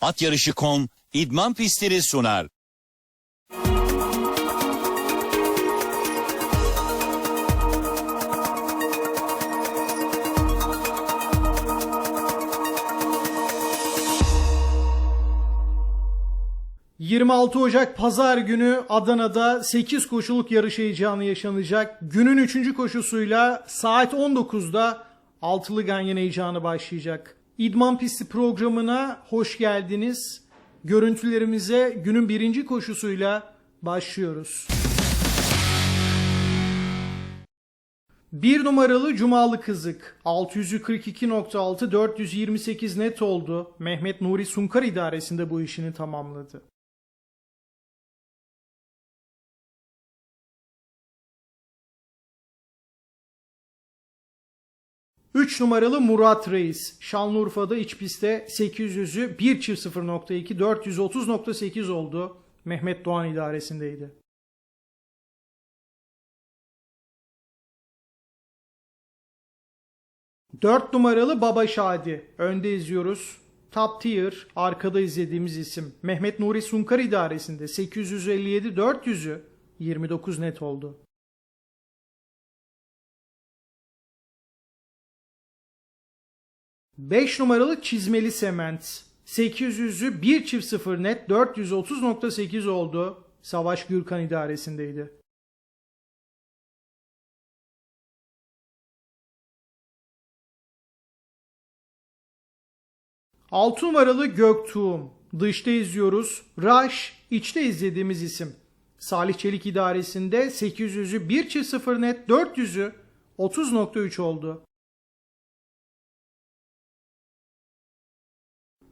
At Yarışı.com idman pistleri sunar. — 26 Ocak Pazar günü Adana'da 8 koşuluk yarış heyecanı yaşanacak. Günün 3. koşusuyla saat 19'da altılı ganyan heyecanı başlayacak. İdman pisti programına hoş geldiniz. Görüntülerimize günün birinci koşusuyla başlıyoruz. Bir numaralı Cumalı Kızık 642.6 428 net oldu. Mehmet Nuri Sunkar idaresinde bu işini tamamladı. Üç numaralı Murat Reis. Şanlıurfa'da iç pistte 800'ü 1 çift 0.2 430.8 oldu. Mehmet Doğan idaresindeydi. 4 numaralı Baba Şadi. Önde izliyoruz. Top tier arkada izlediğimiz isim. Mehmet Nuri Sunkar idaresinde 857 400'ü 29 net oldu. Beş numaralı çizmeli sement. 800'ü 1 çift 0 net 430.8 oldu. Savaş Gürkan idaresindeydi. Altı numaralı Göktuğum. Dışta izliyoruz. Rush içte izlediğimiz isim. Salih Çelik idaresinde 800'ü 1 çift 0 net 400'ü 30.3 oldu.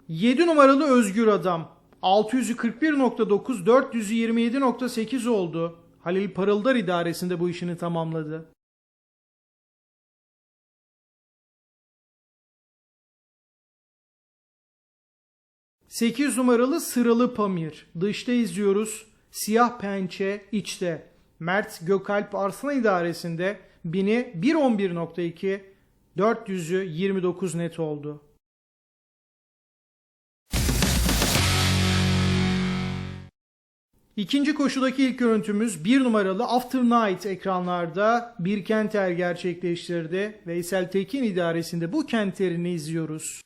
7 numaralı Özgür Adam. 641.9 427.8 oldu. Halil Parıldar idaresinde bu işini tamamladı. Sekiz numaralı Sıralı Pamir. Dışta izliyoruz. Siyah pençe içte. Mert Gökalp Arslan idaresinde 1000'i 1.11.2 400'ü 29 net oldu. İkinci koşudaki ilk görüntümüz bir numaralı After Night ekranlarda bir kenter gerçekleştirdi. Veysel Tekin idaresinde bu kenterini izliyoruz.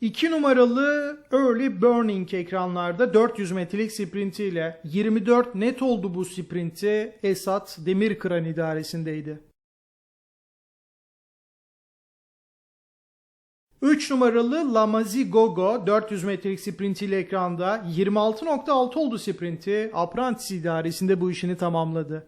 2 numaralı Early Burning ekranlarda 400 metrelik sprintiyle 24 net oldu bu sprinti Esat Demirkıran idaresindeydi. 3 numaralı Lamazi Gogo 400 metrelik sprintiyle ekranda 26.6 oldu sprinti. Apprentice idaresinde bu işini tamamladı.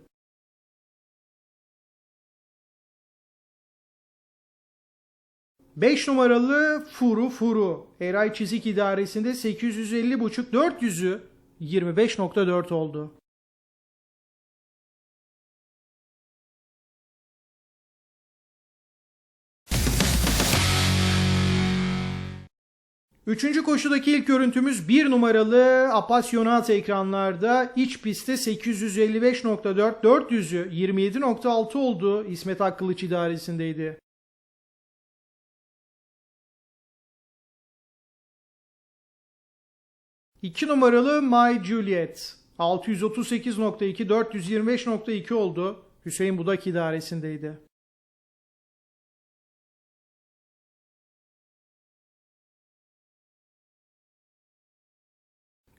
Beş numaralı Furu Furu. Eray Çizik idaresinde 850.5 400'ü 25.4 oldu. Üçüncü koşudaki ilk görüntümüz bir numaralı Apasionat ekranlarda iç pistte 855.4 400'ü 27.6 oldu. İsmet Akkılıç idaresindeydi. İki numaralı My Juliet 638.2 425.2 oldu. Hüseyin Budak idaresindeydi.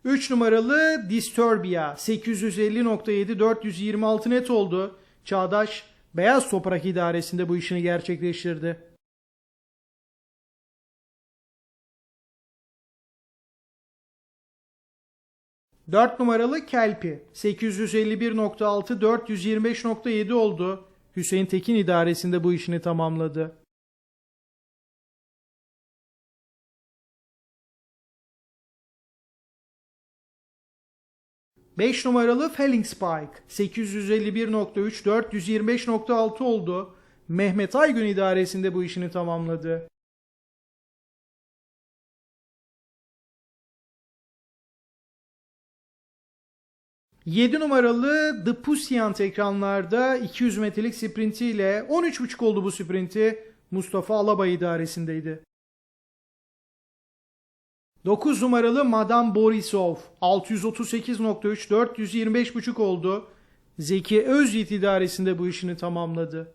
3 numaralı Disturbia 850.7 426 net oldu. Çağdaş Beyaz Toprak idaresinde bu işini gerçekleştirdi. Dört numaralı Kelpi 851.6 425.7 oldu. Hüseyin Tekin idaresinde bu işini tamamladı. 5 numaralı Felling Spike 851.3 425.6 oldu. Mehmet Aygün idaresinde bu işini tamamladı. Yedi numaralı The Pussyant ekranlarda 200 metrelik sprintiyle 13.5 oldu bu sprinti. Mustafa Alabay idaresindeydi. 9 numaralı Madame Borisov 638.3 425.5 oldu. Zeki Özyiğit idaresinde bu işini tamamladı.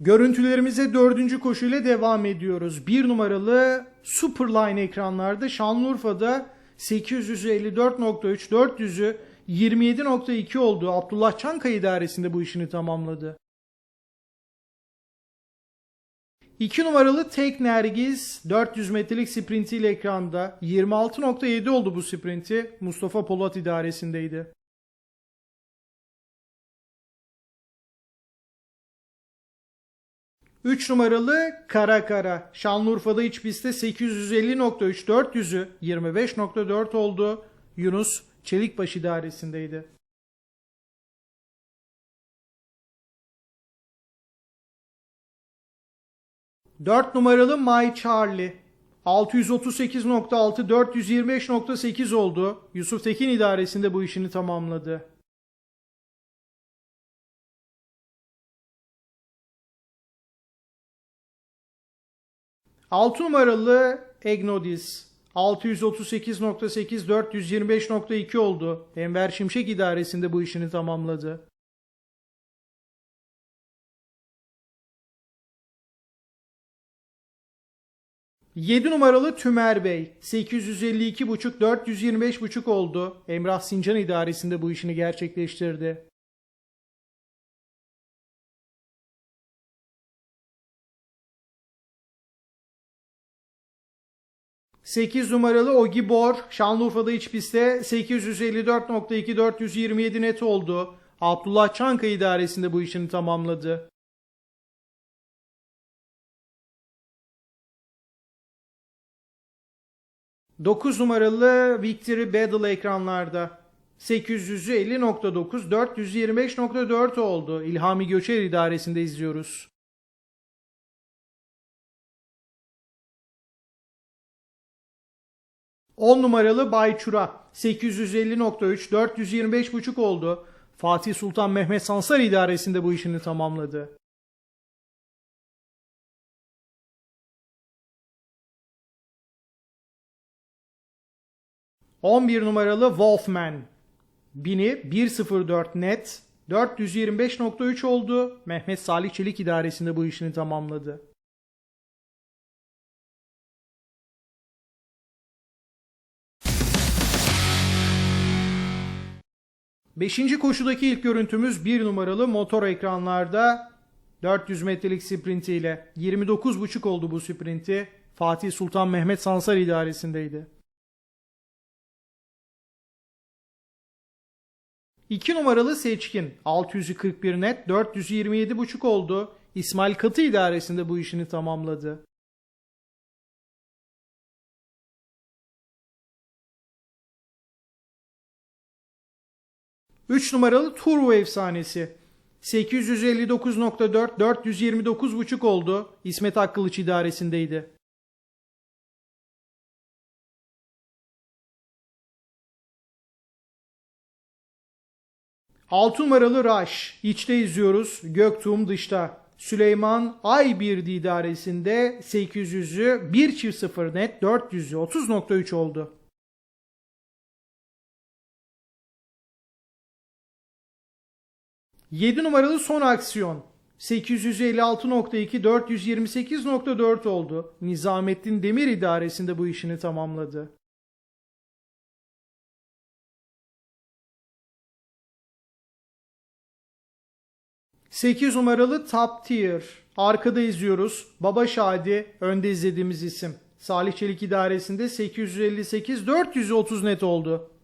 Görüntülerimize dördüncü koşuyla devam ediyoruz. Bir numaralı Superline ekranlarda Şanlıurfa'da 854.3 400'ü 27.2 oldu. Abdullah Çankaya idaresinde bu işini tamamladı. 2 numaralı Tek Nergiz 400 metrelik sprintiyle ekranda 26.7 oldu bu sprinti. Mustafa Polat idaresindeydi. Üç numaralı Kara Kara. Şanlıurfa'da iç pistte 850.3 400'ü 25.4 oldu. Yunus Çelikbaş idaresindeydi. Dört numaralı My Charlie. 638.6 425.8 oldu. Yusuf Tekin idaresinde bu işini tamamladı. 6 numaralı Egnodis 638.8 425.2 oldu. Enver Şimşek idaresinde bu işini tamamladı. Yedi numaralı Tümer Bey 852.5 425.5 oldu. Emrah Sincan idaresinde bu işini gerçekleştirdi. 8 numaralı Ogi Bor Şanlıurfa'da iç pistte 854.2 427 net oldu. Abdullah Çankaya idaresinde bu işini tamamladı. Dokuz numaralı Victory Battle ekranlarda. 850.9 425.4 oldu. İlhami Göçer idaresinde izliyoruz. 10 numaralı Bayçura 850.3 425.5 oldu. Fatih Sultan Mehmet Sansar idaresinde bu işini tamamladı. ...11 numaralı Wolfman... ...1000'i 1.04 net... ...425.3 oldu... ...Mehmet Salih Çelik idaresinde bu işini tamamladı. 5. koşudaki ilk görüntümüz 1 numaralı motor ekranlarda 400 metrelik sprintiyle 29.5 oldu bu sprinti. Fatih Sultan Mehmet Sansar idaresindeydi. 2 numaralı Seçkin 641 net 427.5 oldu. İsmail Katı idaresinde bu işini tamamladı. 3 numaralı Turbo efsanesi. 859.4 429.5 oldu. İsmet Akkılıç idaresindeydi. Altı numaralı Rush. İçte izliyoruz. Göktuğum dışta. Süleyman Aybirdi idaresinde 800'ü 1 çift 0 net 400'ü 30.3 oldu. 7 numaralı son aksiyon. 856.2 428.4 oldu. Nizamettin Demir idaresinde bu işini tamamladı. Sekiz numaralı Top Tier. Arkada izliyoruz. Baba Şadi önde izlediğimiz isim. Salih Çelik idaresinde 858 430 net oldu.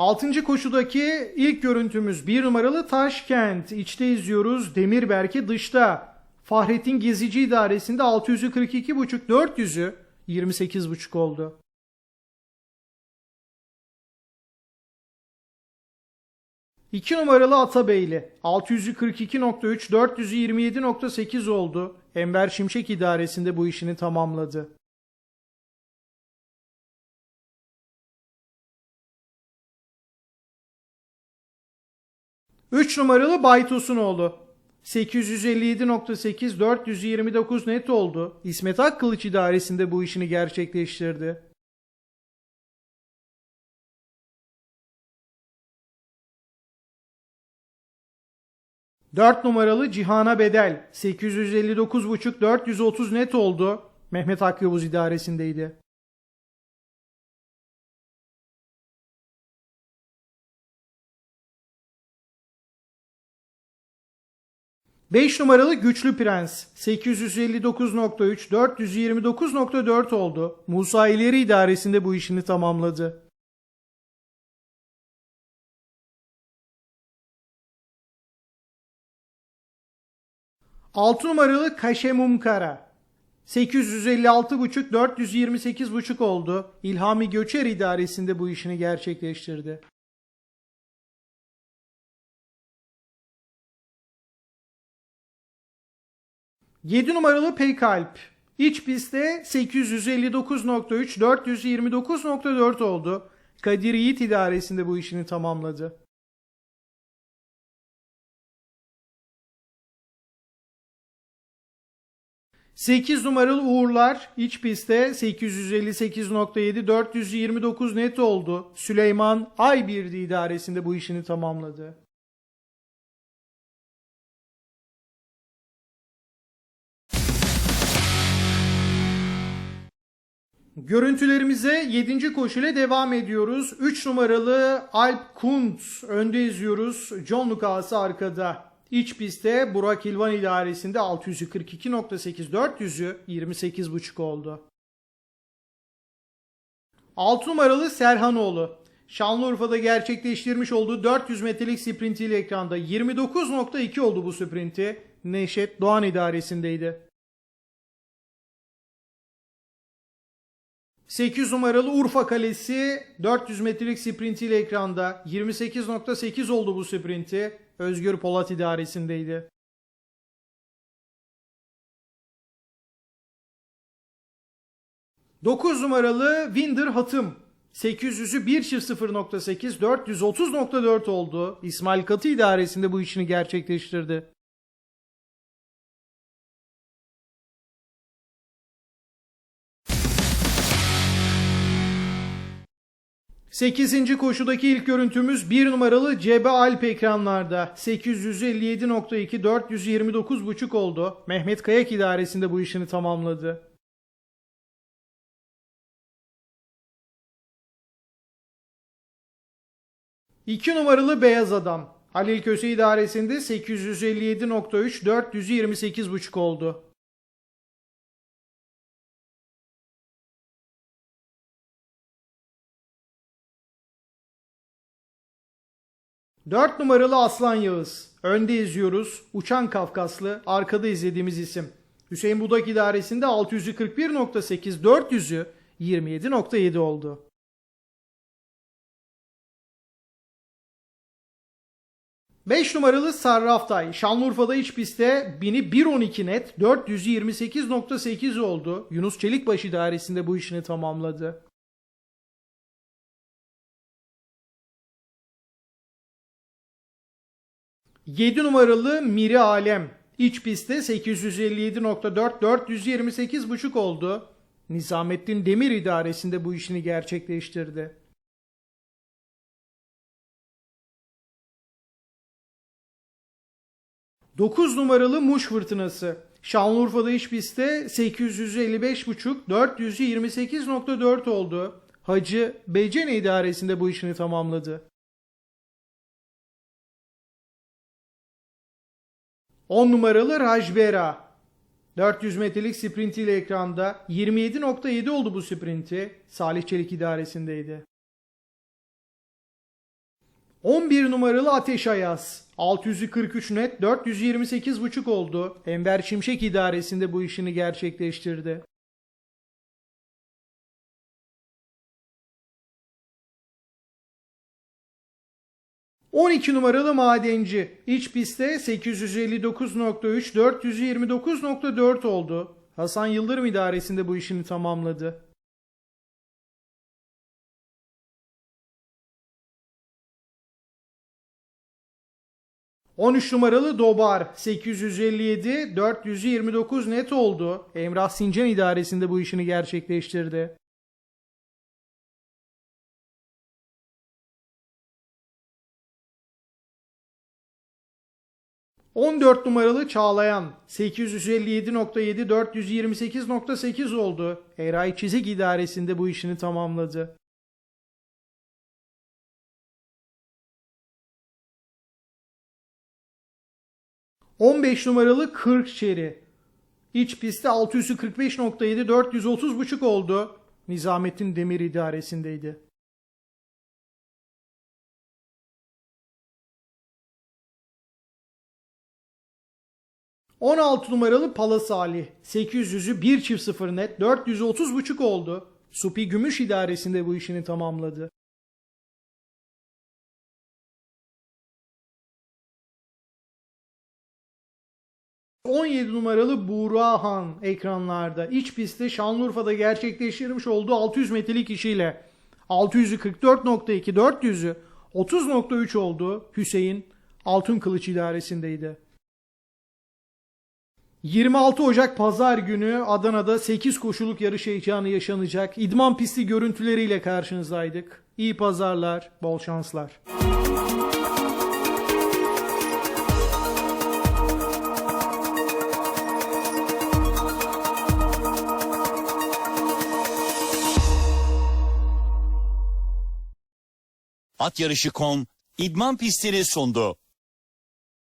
6. koşudaki ilk görüntümüz 1 numaralı Taşkent. İçte izliyoruz. Demirberk'i dışta. Fahrettin Gezici idaresinde 642.5 400'ü 28.5 oldu. İki numaralı Atabeyli 642.3 427.8 oldu. Enver Şimşek idaresinde bu işini tamamladı. 3 numaralı Baytosunoğlu. 857.8 429 net oldu. İsmet Akkılıç idaresinde bu işini gerçekleştirdi. 4 numaralı Cihana Bedel 859.5 430 net oldu. Mehmet Akyavuz idaresindeydi. 5 numaralı Güçlü Prens 859.3 429.4 oldu. Musa İleri idaresinde bu işini tamamladı. 6 numaralı Kaşemum Kara 856.5 428.5 oldu. İlhami Göçer idaresinde bu işini gerçekleştirdi. Yedi numaralı Peykalp. İç pistte 859.3 429.4 oldu. Kadir Yiğit idaresinde bu işini tamamladı. 8 numaralı Uğurlar iç pistte 858.7 429 net oldu. Süleyman Aybirdi idaresinde bu işini tamamladı. Görüntülerimize 7. koşuyla devam ediyoruz. 3 numaralı Alp Kuntz önde izliyoruz. John Lucas'ı arkada. İç pistte Burak İlvan idaresinde 642.8 400'ü 28.5 oldu. 6 numaralı Serhanoğlu. Şanlıurfa'da gerçekleştirmiş olduğu 400 metrelik sprintiyle ekranda 29.2 oldu bu sprinti. Neşet Doğan idaresindeydi. 8 numaralı Urfa Kalesi 400 metrelik sprintiyle ekranda 28.8 oldu bu sprinti. Özgür Polat idaresindeydi. Dokuz numaralı Winder Hatım 800'ü 1.0.8 430.4 oldu. İsmail Katı idaresinde bu işini gerçekleştirdi. 8. koşudaki ilk görüntümüz 1 numaralı Cebe Alp ekranlarda. 857.2 429.5 oldu. Mehmet Kayak idaresinde bu işini tamamladı. İki numaralı Beyaz Adam. Halil Köse idaresinde 857.3 428.5 oldu. 4 numaralı Aslan Yağız. Önde izliyoruz. Uçan Kafkaslı. Arkada izlediğimiz isim. Hüseyin Budak idaresinde 641.8 400'ü 27.7 oldu. Beş numaralı Sarraftay. Şanlıurfa'da iç pistte 1000'i 1.12 net 428.8 oldu. Yunus Çelikbaş idaresinde bu işini tamamladı. 7 numaralı Miri Alem. İç pistte 857.4 428.5 oldu. Nizamettin Demir idaresinde bu işini gerçekleştirdi. Dokuz numaralı Muş Fırtınası. Şanlıurfa'da iç pistte 855.5 428.4 oldu. Hacı Becene idaresinde bu işini tamamladı. 10 numaralı Rajbera. 400 metrelik sprintiyle ekranda 27.7 oldu bu sprinti. Salih Çelik idaresindeydi. 11 numaralı Ateş Ayaz. 643 net 428.5 oldu. Enver Şimşek idaresinde bu işini gerçekleştirdi. 12 numaralı madenci. İç pistte 859.3 429.4 oldu. Hasan Yıldırım idaresinde bu işini tamamladı. 13 numaralı Dobar 857 429 net oldu. Emrah Sincan idaresinde bu işini gerçekleştirdi. ...14 numaralı Çağlayan 857.7 428.8 oldu. Eray Çizik idaresinde bu işini tamamladı. 15 numaralı Kırkçeri. İç pistte 645.7 430.5 oldu. Nizamettin Demir idaresindeydi. ...16 numaralı Pala Salih... ...800'ü 1 çift 0 net... ...430.5 oldu. Supi Gümüş idaresinde bu işini tamamladı. 17 numaralı Buğra ekranlarda. İç pistte Şanlıurfa'da gerçekleştirmiş olduğu 600 metrelik işiyle 600'ü 44.2, 400'ü 30.3 oldu. Hüseyin Altın Kılıç idaresindeydi. 26 Ocak Pazar günü Adana'da 8 koşuluk yarış heyecanı yaşanacak. İdman pisti görüntüleriyle karşınızdaydık. İyi pazarlar, bol şanslar. At yarışı.com idman pistini sundu.